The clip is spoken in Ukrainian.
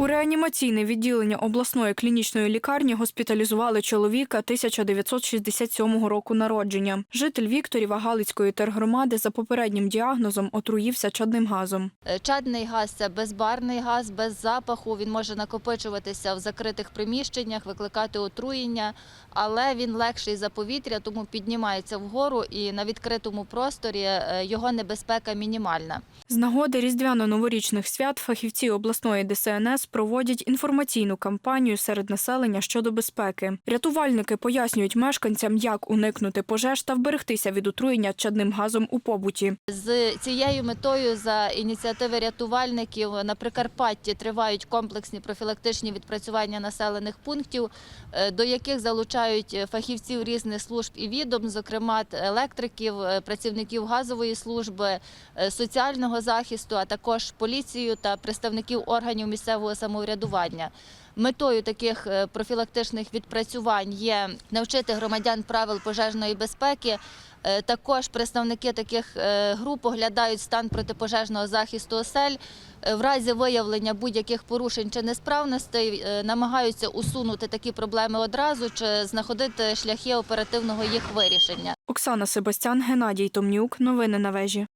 У реанімаційне відділення обласної клінічної лікарні госпіталізували чоловіка 1967 року народження. Житель Вікторіва Галицької тергромади за попереднім діагнозом отруївся чадним газом. Е, Чадний газ це безбарний газ, без запаху. Він може накопичуватися в закритих приміщеннях, викликати отруєння, але він легший за повітря, тому піднімається вгору і на відкритому просторі е, його небезпека мінімальна. З нагоди різдвяно-новорічних свят фахівці обласної ДСНС проводять інформаційну кампанію серед населення щодо безпеки. Рятувальники пояснюють мешканцям, як уникнути пожеж та вберегтися від отруєння чадним газом у побуті. З цією метою за ініціативи рятувальників на Прикарпатті тривають комплексні профілактичні відпрацювання населених пунктів, е, до яких залучають фахівців різних служб і відомств, зокрема електриків, е, працівників газової служби, е, соціального захисту, а також поліцію та представників органів місцевого самоврядування. Метою таких е, профілактичних відпрацювань є навчити громадян правил пожежної безпеки. Е, Також представники таких е, груп оглядають стан протипожежного захисту осель. В разі виявлення будь-яких порушень чи несправностей намагаються усунути такі проблеми одразу чи знаходити шляхи оперативного їх вирішення. Оксана Себастян, Геннадій Томнюк. Новини на вежі.